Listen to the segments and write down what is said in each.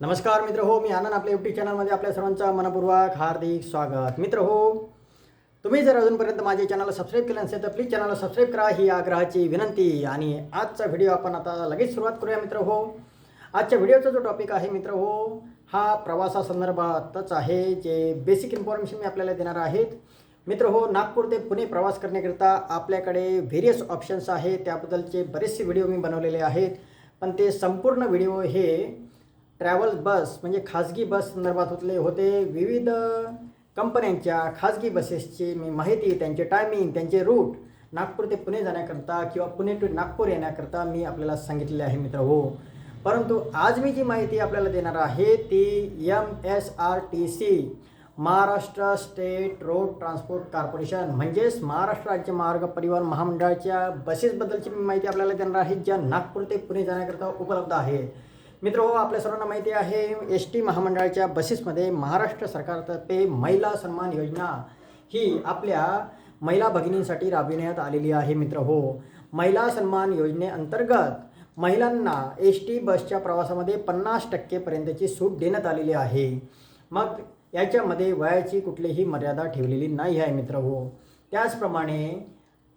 नमस्कार मित्र हो मी आनंद आपल्या यूट्यूब चॅनलमध्ये आपल्या सर्वांचा मनपूर्वक हार्दिक स्वागत. मित्र हो तुम्ही जर अजूनपर्यंत माझ्या चॅनलला सबस्क्राईब केलं नसेल तर प्लीज चॅनलला सबस्क्राईब करा. ही आग्रहाची विनंती आणि आजचा व्हिडिओ आपण आता लगेच सुरुवात करूया मित्र हो. आजच्या व्हिडिओचा जो टॉपिक आहे मित्र हो हा प्रवासासंदर्भातच आहे. जे बेसिक इन्फॉर्मेशन मी आपल्याला देणार आहेत. मित्र हो नागपूर ते पुणे प्रवास करण्याकरिता आपल्याकडे व्हेरियस ऑप्शन्स आहेत. त्याबद्दलचे बरेचसे व्हिडिओ मी बनवलेले आहेत. पण ते संपूर्ण व्हिडिओ हे ट्रॅव्हल बस म्हणजे खाजगी बस संदर्भात होतले होते विविध कंपन्यांच्या खाजगी बसेसची मी माहिती त्यांचे टायमिंग त्यांचे रूट नागपूर ते पुणे जाण्याकरता किंवा पुणे टू नागपूर येण्याकरता मी आपल्याला सांगितलेले आहे मित्र हो. परंतु आज मी जी माहिती आपल्याला देणार आहे ती M S R T C Maharashtra state road transport corporation म्हणजेच महाराष्ट्र राज्य मार्ग परिवहन महामंडळाच्या बसेसबद्दलची मी माहिती आपल्याला देणार आहे ज्या नागपूर ते पुणे जाण्याकरता उपलब्ध आहे. मित्र हो आपल्या सर्वांना माहिती आहे एस टी महामंडळाच्या बसेसमध्ये महाराष्ट्र सरकारतर्फे महिला सन्मान योजना ही आपल्या महिला भगिनींसाठी राबविण्यात आलेली आहे मित्र. हो. महिला सन्मान योजनेअंतर्गत महिलांना एस टी बसच्या प्रवासामध्ये पन्नास टक्केपर्यंतची सूट देण्यात आलेली आहे. मग याच्यामध्ये वयाची कुठलीही मर्यादा ठेवलेली नाही आहे मित्र. हो. त्याचप्रमाणे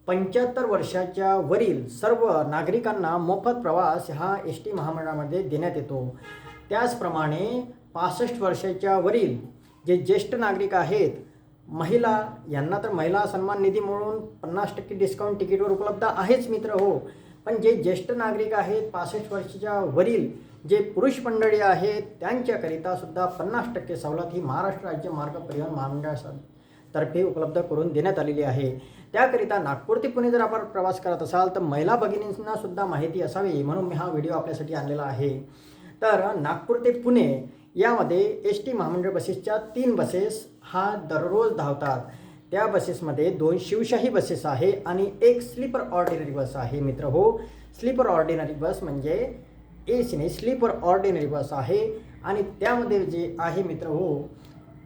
पंच्याहत्तर वर्षाच्या वरील सर्व नागरिकांना मोफत प्रवास हा एस टी महामंडळामध्ये देण्यात येतो. त्याचप्रमाणे पासष्ट वर्षाच्या वरील जे ज्येष्ठ नागरिक आहेत महिला यांना तर महिला सन्मान निधी म्हणून पन्नास टक्के डिस्काउंट तिकीटवर उपलब्ध आहेच मित्र हो. पण जे ज्येष्ठ नागरिक आहेत पासष्ट वर्षाच्या वरील जे पुरुष मंडळी आहेत त्यांच्याकरिता सुद्धा पन्नास टक्के सवलत ही महाराष्ट्र राज्य मार्ग परिवहन महामंडळा तर्फे उपलब्ध करून देण्यात आलेली आहे. त्याकरिता नागपूर ते पुणे जर आपण प्रवास करत असाल तर महिला भगिनींना सुद्धा माहिती असावी म्हणून मी हा व्हिडिओ आपल्यासाठी आणलेला आहे. तर नागपूर ते पुणे यामध्ये एस टी महामंडळ बसेसच्या तीन बसेस हा दररोज धावतात. त्या बसेसमध्ये दोन शिवशाही बसेस आहे आणि एक स्लीपर ऑर्डिनरी बस आहे मित्र हो. स्लीपर ऑर्डिनरी बस म्हणजे ए सीने स्लीपर ऑर्डिनरी बस आहे. आणि त्यामध्ये जे आहे मित्र हो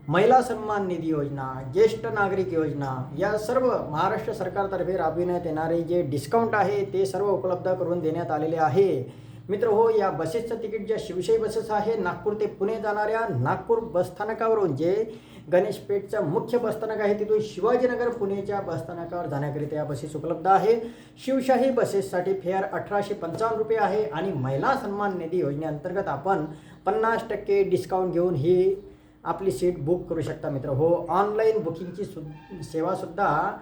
महिला सन्मान निधी योजना ज्येष्ठ नागरिक योजना या सर्व महाराष्ट्र सरकारतर्फे राबविण्यात येणारे जे डिस्काउंट आहे ते सर्व उपलब्ध करून देण्यात आलेले आहे. मित्र हो या बसेसचं तिकीट ज्या शिवशाही बसेस आहे नागपूर ते पुणे जाणाऱ्या नागपूर बसस्थानकावरून जे गणेश पेठचं मुख्य बसस्थानक आहे तिथून शिवाजीनगर पुणेच्या बसस्थानकावर जाण्याकरिता या बसेस उपलब्ध आहे. शिवशाही बसेससाठी फेअर अठराशे पंचावन्न रुपये आहे आणि महिला सन्मान निधी योजनेअंतर्गत आपण पन्नास टक्के डिस्काउंट घेऊन ही आपली सीट बुक करू शकता मित्र. हो ऑनलाईन बुकिंगची सु सेवासुद्धा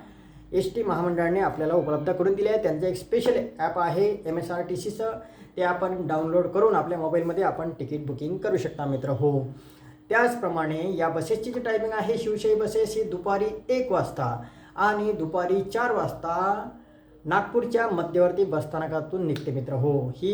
एस टी महामंडळाने आपल्याला उपलब्ध करून दिली आहे. त्यांचं एक स्पेशल ॲप आहे एम एस आर टी सीचं ते आपण डाउनलोड करून आपल्या मोबाईलमध्ये आपण तिकीट बुकिंग करू शकता मित्र. हो. त्याचप्रमाणे या बसेसची जी टायमिंग आहे शिवशाही बसेस ही दुपारी एक वाजता आणि दुपारी चार वाजता नागपूरच्या मध्यवर्ती बसस्थानकातून निघते मित्र. हो ही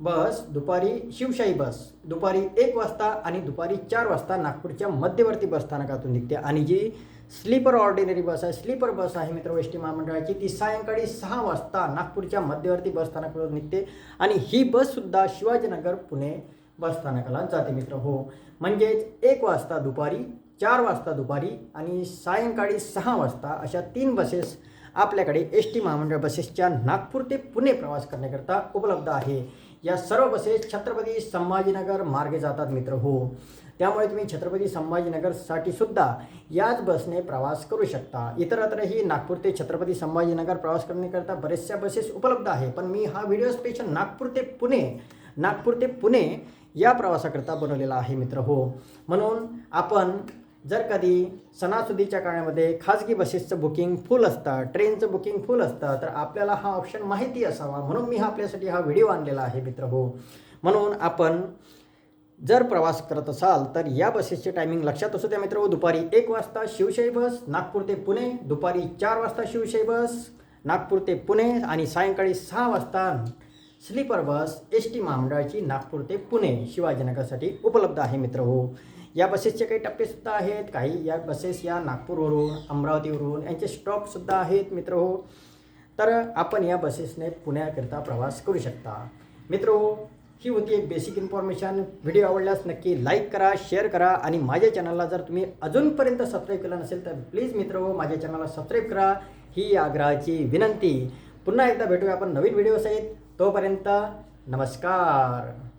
बस दुपारी शिवशाही बस. दुपारी एक वाजता आणि दुपारी चार वाजता नागपूरच्या मध्यवर्ती बसस्थानकातून निघते. आणि जी स्लीपर ऑर्डिनरी बस आहे स्लीपर बस आहे मित्र एस टी महामंडळाची ती सायंकाळी सहा वाजता नागपूरच्या मध्यवर्ती बसस्थानकातून निघते. आणि ही बससुद्धा शिवाजीनगर पुणे बसस्थानकाला जाते मित्र. हो. म्हणजेच एक वाजता दुपारी चार वाजता दुपारी आणि सायंकाळी सहा वाजता अशा तीन बसेस आपल्याकडे एस टी महामंडळ बसेसच्या नागपूर ते पुणे प्रवास करण्याकरता उपलब्ध आहे. या सर्व बसेस छत्रपती संभाजीनगर मार्गे जातात मित्र. हो. त्यामुळे तुम्ही छत्रपती संभाजीनगरसाठी सुद्धा याच बसने प्रवास करू शकता. इतरत्रही नागपूर ते छत्रपती संभाजीनगर प्रवास करण्याकरता बरेचशा बसेस उपलब्ध आहे पण मी हा व्हिडिओ स्पेशल नागपूर ते पुणे नागपूर ते पुणे या प्रवासाकरता बनवलेला आहे मित्र. हो. म्हणून आपण जर कधी सणासुदीच्या काळामध्ये खाजगी बसेसचं बुकिंग फुल असतं ट्रेनचं बुकिंग फुल असतं तर आपल्याला हा ऑप्शन माहिती असावा. म्हणून मी हा आपल्यासाठी हा व्हिडिओ आणलेला आहे मित्र हो. म्हणून आपण जर प्रवास करत असाल तर या बसेसचे टायमिंग लक्षात असू द्या मित्र हो. दुपारी एक वाजता शिवशाही बस नागपूर ते पुणे दुपारी चार वाजता शिवशाही बस नागपूर ते पुणे आणि सायंकाळी सहा वाजता स्लीपर बस एस टी महामंडळाची नागपूर ते पुणे शिवाजीनगरसाठी उपलब्ध आहे मित्र हो. या बसेसचे काही टप्पेसुद्धा आहेत. काही या बसेस या नागपूरवरून अमरावतीवरून यांचे स्टॉपसुद्धा आहेत मित्र हो. तर आपण या बसेसने पुण्याकरिता प्रवास करू शकता. मित्र हो ही होती एक बेसिक इन्फॉर्मेशन व्हिडिओ आवडल्यास नक्की लाईक करा शेअर करा आणि माझ्या चॅनलला जर तुम्ही अजूनपर्यंत सबस्क्राईब केलं नसेल तर प्लीज मित्र हो माझ्या चॅनलला सबस्क्राईब करा. ही आग्रहाची विनंती. पुन्हा एकदा भेटूया आपण नवीन व्हिडिओ सहित. तोपर्यंत नमस्कार.